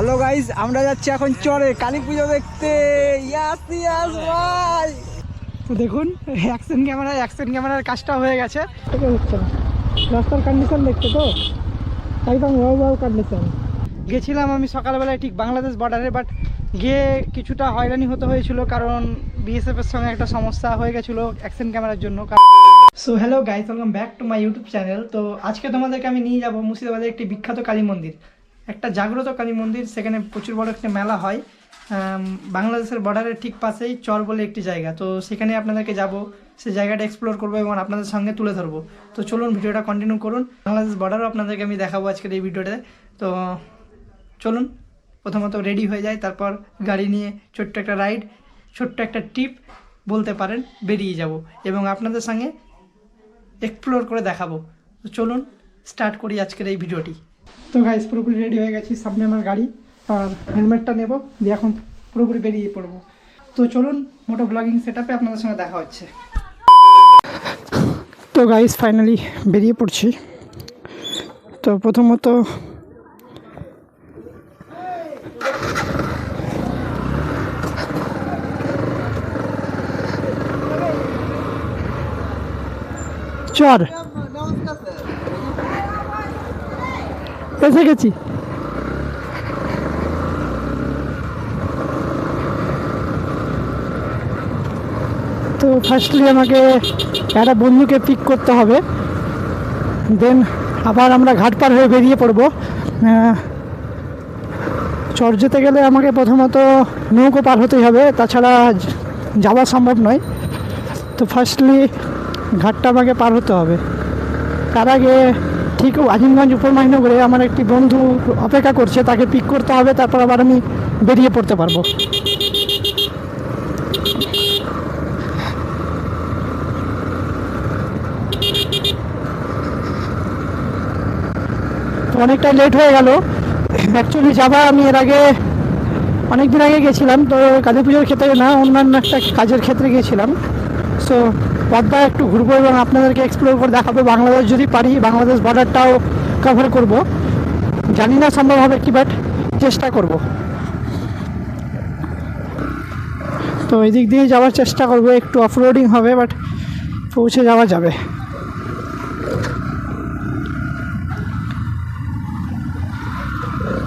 Hello guys আমরা যাচ্ছি এখন চরে, কালী পুজো দেখতে। ইয়াস ইয়াস ভাই। দেখুন অ্যাকশন ক্যামেরা অ্যাকশন ক্যামেরার কাজটা হয়ে গেছে। রাস্তার কন্ডিশন দেখতে তো? একদম কন্ডিশন গেছিলাম আমি সকালবেলায় ঠিক বাংলাদেশ বর্ডারে বাট গিয়ে কিছুটা হয়রানি হতে হয়েছিল, কারণ বিএসএফ এর সঙ্গে একটা সমস্যা হয়ে গেছিল অ্যাকশন ক্যামেরার জন্য। So hello guys welcome back to my YouTube channel তো আজকে তোমাদেরকে আমি নিয়ে যাব মুর্শিদাবাদের একটি বিখ্যাত কালী মন্দির। একটা জাগ্রত কালী মন্দির, সেখানে প্রচুর বড় একটা মেলা হয়। বাংলাদেশের বর্ডারের ঠিক পাশেই চর বলে একটি জায়গা। তো সেখানে আপনাদেরকে যাব, সেই জায়গাটা এক্সপ্লোর করব এবং আপনাদের সঙ্গে তুলে ধরবো। তো চলুন ভিডিওটা কন্টিনিউ করুন। বাংলাদেশ বর্ডারও আপনাদেরকে আমি দেখাবো আজকের এই ভিডিওতে তো চলুন, প্রথমত রেডি হয়ে যায় তারপর গাড়ি নিয়ে ছোট্ট একটা রাইড ছোট্ট একটা ট্রিপ বলতে পারেন, বেরিয়ে যাব এবং আপনাদের সঙ্গে এক্সপ্লোর করে দেখাবো। তো চলুন স্টার্ট করি আজকের এই ভিডিওটি। তো গাইস পুরোপুরি রেডি হয়ে গেছি। সামনে আমার গাড়ি, আর হেলমেটটা নেব। দিয়ে এখন পুরোপুরি বেরিয়ে পড়ব। তো চলুন, মোটো ব্লগিং সেট আপে আপনাদের সঙ্গে দেখা হচ্ছে। তো গাইস ফাইনালি বেরিয়ে পড়ছি। তো প্রথমত, চর! এসে গেছি। তো ফার্স্টলি আমাকে একটা বন্ধুকে পিক করতে হবে। দেন আবার আমরা ঘাট পার হয়ে বেরিয়ে পড়ব। চর যেতে গেলে আমাকে প্রথমত নৌকো পার হতেই হবে, তাছাড়া যাওয়া সম্ভব নয়। তো ফার্স্টলি ঘাটটা আমাকে পার হতে হবে। তার আগে ঠিক আজিমগঞ্জ উপর মাহিনগরে আমার একটি বন্ধু অপেক্ষা করছে, তাকে পিক করতে হবে, তারপর আবার আমি বেরিয়ে পড়তে পারব। অনেকটা লেট হয়ে গেল। অ্যাকচুয়ালি যাবা আমি এর আগে অনেক দিন আগে গেছিলাম, তো কালী পুজোর ক্ষেত্রে না, অন্যান্য একটা কাজের ক্ষেত্রে গিয়েছিলাম সো পদ্মা একটু ঘুরবো এবং আপনাদেরকে এক্সপ্লোর করে দেখাবো বাংলাদেশ যদি পারি, বাংলাদেশ বর্ডারটাও কভার করব। জানি না সম্ভব হবে কি বাট চেষ্টা করব। তো এই দিক দিয়ে যাওয়ার চেষ্টা করব, একটু অফরোডিং হবে বাট পৌঁছে যাওয়া যাবে।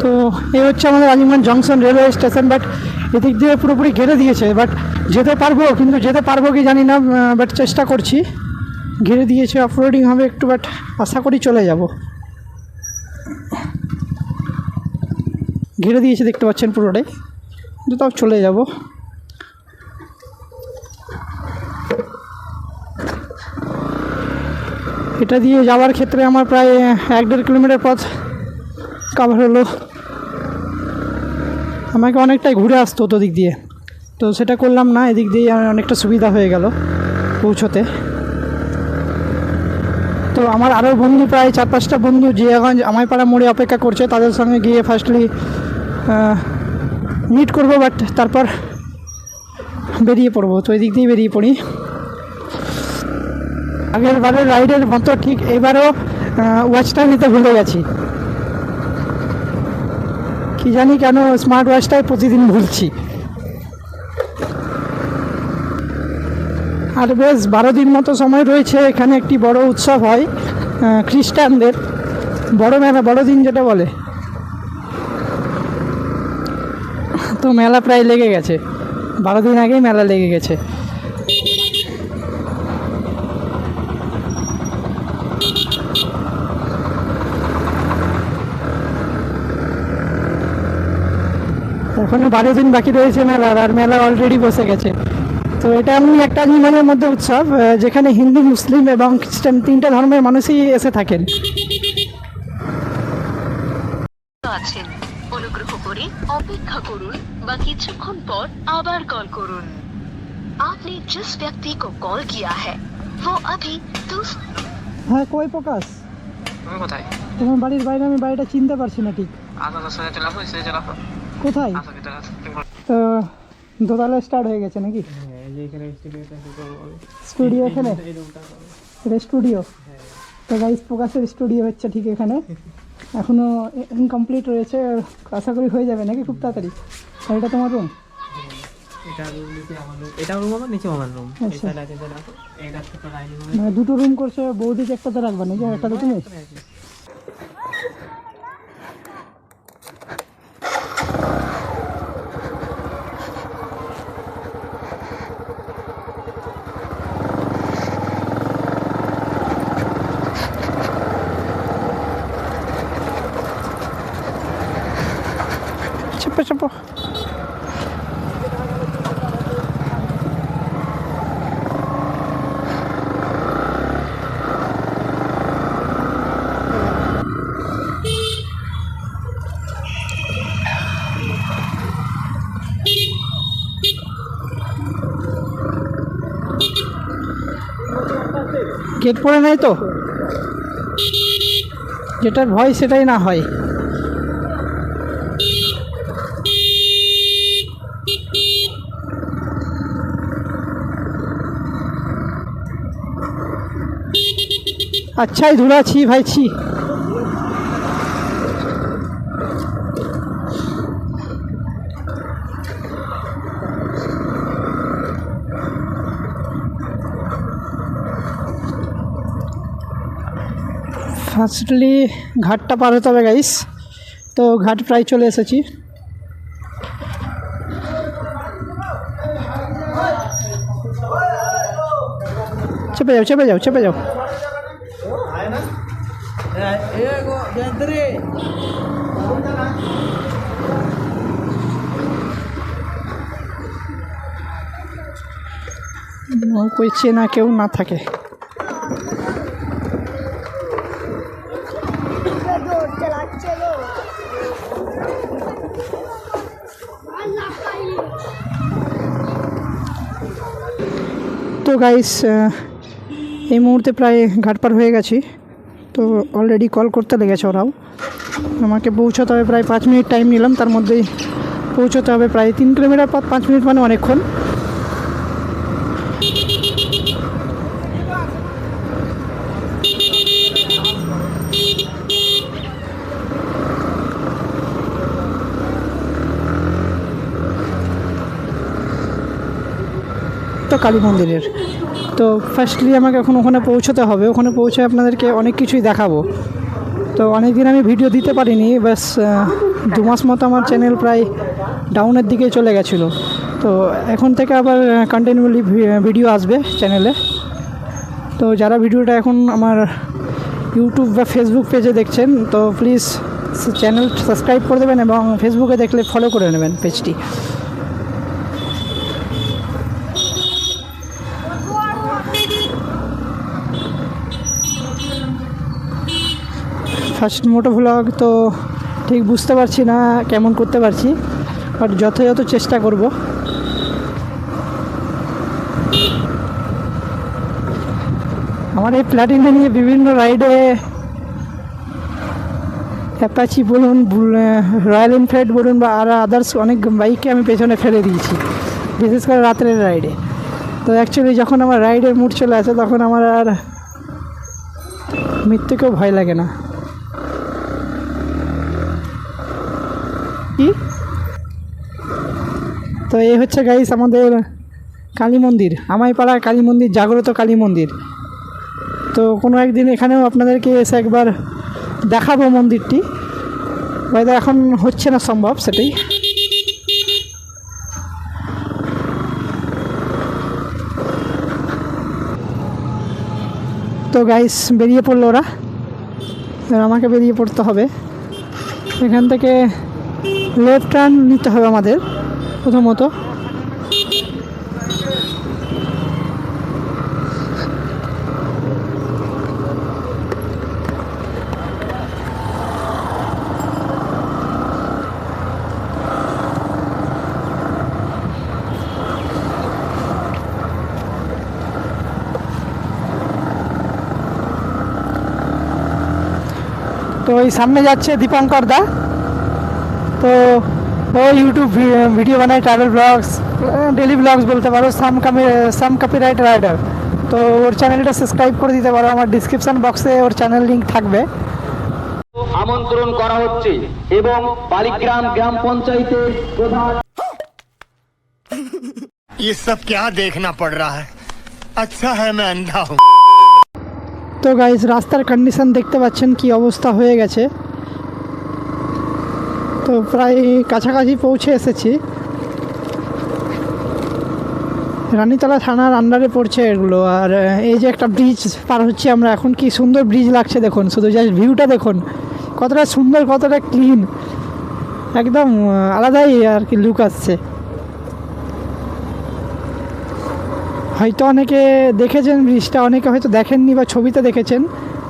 তো এই হচ্ছে আমাদের Azimganj junction railway station but এদিক দিয়ে পুরোপুরি ঘিরে দিয়েছে বাট যেতে পারব, কিন্তু যেতে পারব কি জানি না বাট চেষ্টা করছি। ঘিরে দিয়েছে অফরোডিং হবে একটু বাট আশা করি চলে যাব। ঘিরে দিয়েছে, দেখতে পাচ্ছেন পুরোটাই। কিন্তু তাও চলে যাব। এটা দিয়ে যাওয়ার ক্ষেত্রে আমার প্রায় এক দেড় কিলোমিটার পথ কাভার হলো। আমাকে অনেকটাই ঘুরে আসতো হতো দিক দিয়ে। তো সেটা করলাম না, এদিক দিয়ে অনেকটা সুবিধা হয়ে গেল পৌঁছতে। তো আমার আরও বন্ধু প্রায় চার পাঁচটা বন্ধু জিয়াগঞ্জ, আমাইপাড়া মোড়ে অপেক্ষা করছে, তাদের সঙ্গে গিয়ে ফার্স্টলি মিট করব বাট তারপর বেরিয়ে পড়ব। তো এদিক দিয়ে বেরিয়ে পড়ি। আগের বারের রাইডের মতো ঠিক এবারও ওয়াচটা নিতে ভুলে গেছি। কি জানি কেন স্মার্ট ওয়াচটাই প্রতিদিন ভুলছি। আর বেশ বারো দিন মতো সময় রয়েছে, এখানে একটি বড় উৎসব হয় খ্রিস্টানদের। বড় মেলা বড়দিন যেটা বলে। তো মেলা প্রায় লেগে গেছে। বারো দিন আগেই মেলা লেগে গেছে। এখনও বারো দিন বাকি রয়েছে মেলার, আর মেলা অলরেডি বসে গেছে। তো এটা এমনি একটা নির্মাণের মধ্যে উৎসব আহ, যেখানে হিন্দু মুসলিম এবং খ্রিস্টান তিনটা ধর্মের মানুষই এসে থাকেন আছেন অনুগ্রহ করে অপেক্ষা করুন বা কিছুক্ষণ পর আবার কল করুন आपने जिस व्यक्ति को कॉल किया है वो अभी दूस হ্যাঁ কই প্রকাশ তুমি কোথায় তোমার বাড়ির বাইরে আমি বাড়িটা চিনতে পারছি না ঠিক আসো তো সোজা চলে আসো সোজা চলে আসো কোথায় আসো ভিতরে আসো তুমি বলো। তো দোতলা স্টার্ট হয়ে গেছে নাকি স্টুডিও এখানে এটা স্টুডিও? তো গাইস প্রকাশের স্টুডিও হচ্ছে ঠিক এখানে। এখনও ইনকমপ্লিট রয়েছে আশা করি হয়ে যাবে নাকি খুব তাড়াতাড়ি? আর এটা তোমার রুম আচ্ছা। মানে দুটো রুম করছে বৌদিকে একটাতে রাখবা নাকি? একটাতে তুমি? চাপো গেট পড়ে নাই তো? যেটার ভয় সেটাই না হয়। আচ্ছাই ধুলা ছি ভাই, ছি। ফার্স্টলি ঘাটটা পার হতে হবে গাইস তো ঘাট প্রায় চলে এসেছি। চেপে যাও চেপে যাও চেপে যাও। कोई চেনা কেউ না থাকে। তো গাইস এই মুহূর্তে প্রায় ঘাট পার হয়ে গেছি। তো অলরেডি কল করতে লেগেছে ওরাও। আমাকে পৌঁছতে হবে প্রায় পাঁচ মিনিট টাইম নিলাম, তার মধ্যেই পৌঁছতে হবে প্রায় তিন কিলোমিটার পর পাঁচ মিনিট মানে অনেকক্ষণ। তো কালী মন্দিরের। তো ফার্স্টলি আমাকে এখন ওখানে পৌঁছতে হবে। ওখানে পৌঁছে আপনাদেরকে অনেক কিছুই দেখাবো। তো অনেক দিন আমি ভিডিও দিতে পারিনি, ব্যাস দু মাস মতো আমার চ্যানেল প্রায় ডাউনের দিকে চলে গেছিল। তো এখন থেকে আবার কন্টিনিউলি ভিডিও আসবে চ্যানেলে তো যারা ভিডিওটা এখন আমার ইউটিউব বা ফেসবুক পেজে দেখছেন, তো প্লিজ চ্যানেল সাবস্ক্রাইব করে দেবেন এবং ফেসবুকে দেখলে ফলো করে নেবেন পেজটি ফার্স্ট মোটো ভ্লগ তো ঠিক বুঝতে পারছি না কেমন করতে পারছি বাট যথাযথ চেষ্টা করব। আমার এই প্ল্যাটিনা নিয়ে বিভিন্ন রাইডে অ্যাপাচি বলুন রয়্যাল এনফিল্ড বলুন বা আর আদার্স অনেক বাইককে আমি পেছনে ফেলে দিয়েছি, বিশেষ করে রাত্রের রাইডে তো অ্যাকচুয়ালি যখন আমার রাইডের মুড চলে আসে তখন আমার আর মৃত্যুকেও ভয় লাগে না। কি? তো এই হচ্ছে গাইস আমাদের কালী মন্দির আমাইপাড়া কালী মন্দির, জাগ্রত কালী মন্দির। তো কোনো একদিন এখানেও আপনাদেরকে এসে একবার দেখাবো মন্দিরটি। হয়তো এখন হচ্ছে না সম্ভব সেটাই। তো গাইস বেরিয়ে পড়ল ওরা। আমাকে বেরিয়ে পড়তে হবে। এখান থেকে লেফট টার্ন নিতে হবে আমাদের প্রথমত। তো এই সামনে যাচ্ছে দীপঙ্কর দা। তো ও ইউটিউব ভিডিও বানায় ট্রাভেল ব্লগস ডেলি ব্লগস বলতে পারো সাম কামি সাম কপিরাইট রাইডার তো ওর চ্যানেলটা সাবস্ক্রাইব করে দিতে পারো আমার ডিসক্রিপশান বক্সে ওর চ্যানেল লিঙ্ক থাকবে আমন্ত্রণ করা হচ্ছে এবং বালিগ্রাম গ্রাম পঞ্চায়েতের প্রধান ये सब क्या देखना पड़ रहा है अच्छा है मैं अंधा हूँ তো গাইজ রাস্তার কন্ডিশন দেখতে পাচ্ছেন কি অবস্থা হয়ে গেছে তো প্রায় কাছাকাছি পৌঁছে এসেছি। রানীতলা থানার আন্ডারে পড়ছে এগুলো। আর এই যে একটা ব্রিজ পার হচ্ছে আমরা, এখন কি সুন্দর ব্রিজ লাগছে দেখুন। শুধু জাস্ট ভিউটা দেখুন। কতটা সুন্দর, কতটা ক্লিন একদম আলাদাই আর কি লুক আসছে। হয়তো অনেকে দেখেছেন ব্রিজটা অনেকে হয়তো দেখেননি বা ছবিতে দেখেছেন।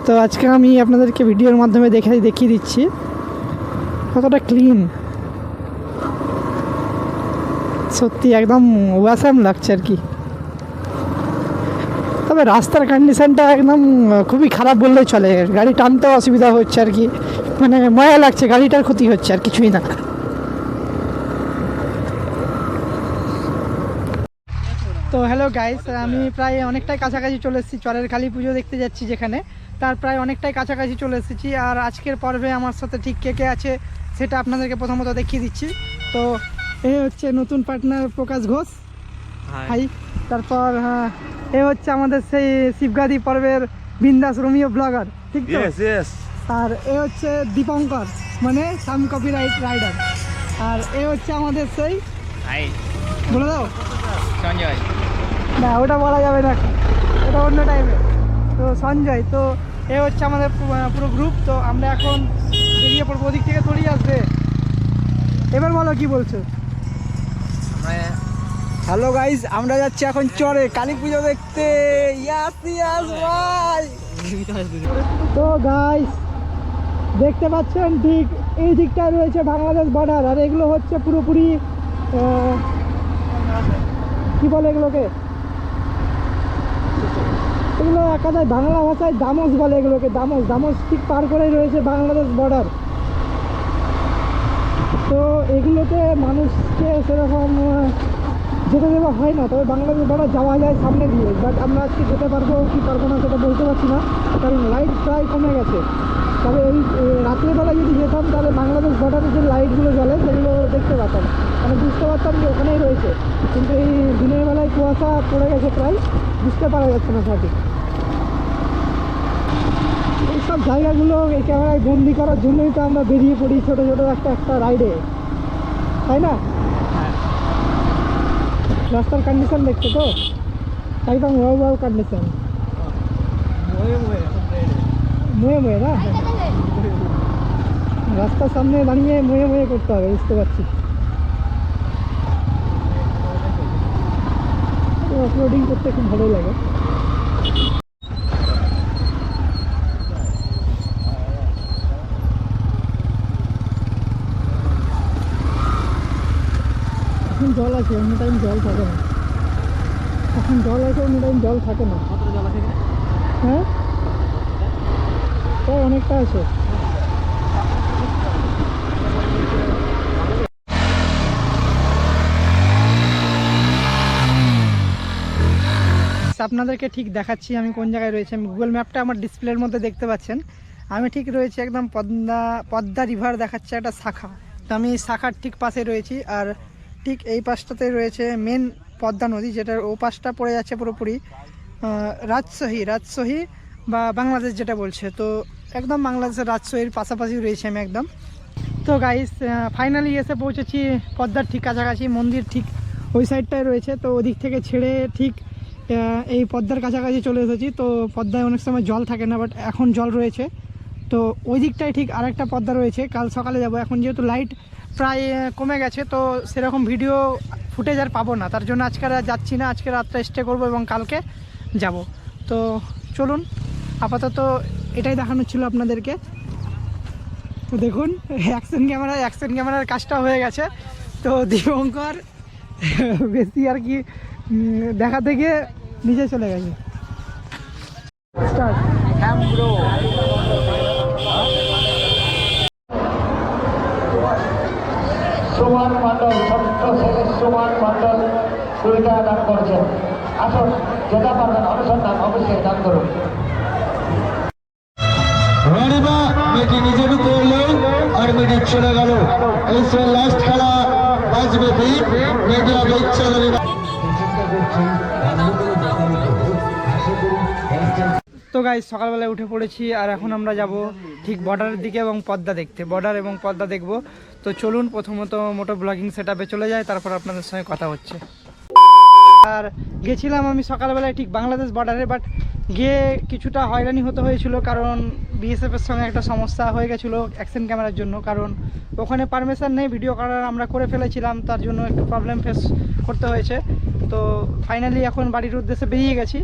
তো আজকে আমি আপনাদেরকে ভিডিওর মাধ্যমে দেখে, দেখিয়ে দিচ্ছি। কতটা ক্লিন সত্যি একদম ওয়াসাম লাগছে আর কি। তবে রাস্তার কন্ডিশনটা একদম খুবই খারাপ বললেই চলে। গাড়ি টানতেও অসুবিধা হচ্ছে আর কি। মানে ময়া লাগছে, গাড়িটার ক্ষতি হচ্ছে আর কিছুই না। তো হ্যালো গাইস আমি প্রায় অনেকটাই কাছাকাছি চলে এসেছি। চরের কালী পুজো দেখতে যাচ্ছি যেখানে। তার প্রায় অনেকটাই কাছাকাছি চলে এসেছি। আর আজকের পর্বে আমার সাথে ঠিক কে কে আছে সেটা আপনাদেরকে প্রথমত দেখিয়ে দিচ্ছি। তো এ হচ্ছে নতুন পার্টনার প্রকাশ ঘোষ। হাই। তারপর এ হচ্ছে আমাদের সেই শিবগাদি পর্বের বিন্দাস রোমিও ব্লগার ঠিক তো? আর এ হচ্ছে দীপঙ্কর মানে সাম কপিরাইট রাইডার আর এ হচ্ছে আমাদের সেই বলে দাও। সঞ্জয়। না ওটা বলা যাবে না ওটা অন্য টাইমে তো সঞ্জয় তো এ হচ্ছে আমাদের পুরো গ্রুপ তো আমরা এখন বেরিয়ে পড়ব, ওদিক থেকে তড়িয়ে আসবে। এবার বলো, কি বলছো? হ্যালো গাইজ আমরা যাচ্ছি এখন চরে, কালী পুজো দেখতে। তো গাইস দেখতে পাচ্ছেন ঠিক এই দিকটা রয়েছে বাংলাদেশ বর্ডার আর এগুলো হচ্ছে পুরোপুরি কি বলে এগুলোকে? এগুলো এক বাংলা ভাষায় দামস বলে এগুলোকে, দামস দামস ঠিক পার করেই রয়েছে বাংলাদেশ বর্ডার তো এগুলোতে মানুষকে সেরকম যেতে দেওয়া হয় না। তবে বাংলাদেশ বর্ডার যাওয়া যায় সামনে দিয়ে। বাট আমরা আজকে যেতে পারব, কি পারব না সেটা বলতে পারছি না। কারণ লাইট প্রায় কমে গেছে। তবে এই রাত্রেবেলা যদি যেতাম, তাহলে বাংলাদেশ বর্ডারের যে লাইটগুলো জ্বলে, সেগুলো দেখতে পাতাম মানে বুঝতে পারতাম যে ওখানেই রয়েছে। কিন্তু এই দিনের বেলায় কুয়াশা পড়ে গেছে প্রায়। বুঝতে পারা যাচ্ছে না সঠিক। এইসব জায়গাগুলো এই ক্যামেরায় বন্দি করার জন্যই তো আমরা বেরিয়ে পড়ি ছোটো ছোটো একটা একটা রাইডে তাই না? রাস্তার কন্ডিশন দেখছ তো? একদম ওয়াও ওয়াও কন্ডিশন মুয়ে মুয়ে না? রাস্তার সামনে দাঁড়িয়ে মুয়ে মুয়ে করতে হবে বুঝতে পারছি। অফরোডিং করতে খুব ভালোই লাগে। জল আছে অন্য টাইম জল থাকে না। এখন জল আছে অন্য টাইম জল থাকে না। হ্যাঁ? তাই অনেকটা আছে আপনাদেরকে ঠিক দেখাচ্ছি আমি কোন জায়গায় রয়েছি। আমি গুগল ম্যাপটা আমার ডিসপ্লের মধ্যে দেখতে পাচ্ছেন। আমি ঠিক রয়েছি একদম পদ্মা পদ্মা রিভার দেখাচ্ছে একটা শাখা। তো আমি শাখার ঠিক পাশে রয়েছি আর ঠিক এই পাশটাতে রয়েছে মেন পদ্মা নদী, যেটার ও পাশটা পড়ে যাচ্ছে পুরোপুরি রাজশাহী রাজশাহী বা বাংলাদেশ যেটা বলছে। তো একদম বাংলাদেশের রাজশাহীর পাশাপাশি রয়েছে আমি একদম। তো গাইস ফাইনালি এসে পৌঁছেছি পদ্মার ঠিক কাছাকাছি, মন্দির ঠিক ওই সাইডটায় রয়েছে। তো ওদিক থেকে ছেড়ে ঠিক এই পদ্মার কাছাকাছি চলে এসেছি। তো পদ্মায় অনেক সময় জল থাকে না বাট এখন জল রয়েছে। তো ওই দিকটায় ঠিক আরেকটা পদ্মা রয়েছে। কাল সকালে যাব। এখন যেহেতু লাইট প্রায় কমে গেছে তো সেরকম ভিডিও ফুটেজ আর পাবো না। তার জন্য আজকে আর যাচ্ছি না আজকে রাত্রে স্টে করব এবং কালকে যাব। তো চলুন আপাতত এটাই দেখানো ছিল আপনাদেরকে। তো দেখুন অ্যাকশন ক্যামেরা অ্যাকশন ক্যামেরার কাজটা হয়ে গেছে। তো দীপঙ্কর বেশি আর কি দেখা থেকে নিজে চলে গেছে। স্টার্ট সুমন মন্ডল ছোট্ট ছেলে সুমন মন্ডল টাকা দান করছেন। আসুন যেটা পারবেন অনুসন্ধান অবশ্যই দান করুন। মেয়েটি নিজের উপর ম্যাচ চলে গেল। এই লাস্ট খেলা বাজবে দ্বীপ বেচ্চালের তো গাই সকালবেলায় উঠে পড়েছি আর এখন আমরা যাব ঠিক বর্ডারের দিকে এবং পদ্মা দেখতে। বর্ডার এবং পদ্মা দেখব। তো চলুন, প্রথমত মোটো ব্লগিং সেট চলে যায় তারপর আপনাদের সঙ্গে কথা হচ্ছে। আর গেছিলাম আমি সকালবেলায় ঠিক বাংলাদেশ বর্ডারে বাট গিয়ে কিছুটা হয়রানি হতে হয়েছিল, কারণ বিএসএফ এর সঙ্গে একটা সমস্যা হয়ে গেছিল অ্যাকশন ক্যামেরার জন্য, কারণ ওখানে পারমিশন নেই ভিডিও করার আমরা করে ফেলেছিলাম, তার জন্য একটু প্রবলেম ফেস করতে হয়েছে। তো ফাইনালি এখন বাড়ির উদ্দেশ্যে বেরিয়ে গেছি।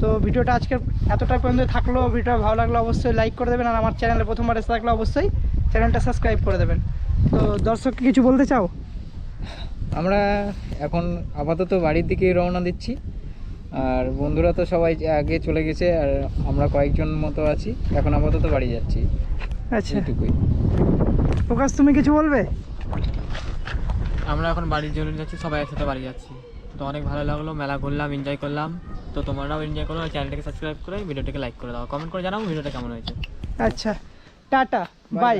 তো ভিডিওটা আজকে এতটা পর্যন্ত থাকল ভিডিওটা ভালো লাগল অবশ্যই লাইক করে দেবেন আর আমার চ্যানেলে প্রথমবার এসে থাকলে অবশ্যই চ্যানেলটা সাবস্ক্রাইব করে দেবেন। তো দর্শককে কিছু বলতে চাও? আমরা এখন আপাতত বাড়ির দিকে রওনা দিচ্ছি আর বন্ধুরা তো সবাই আগে চলে গেছে আর আমরা কয়েকজন মতো আছি এখন আপাতত বাড়ি যাচ্ছি। আচ্ছা। প্রকাশ তুমি কিছু বলবে? আমরা এখন বাড়ির জন্য যাচ্ছি সবাই একসাথে বাড়ি যাচ্ছি। তো অনেক ভালো লাগল মেলা ঘুরলাম এনজয় করলাম। তো তোমরাও এনজয় করো আর চ্যানেলটাকে সাবস্ক্রাইব করে ভিডিওটাকে লাইক করে দাও। কমেন্ট করে জানাও ভিডিওটা কেমন হয়েছে। আচ্ছা টাটা বাই.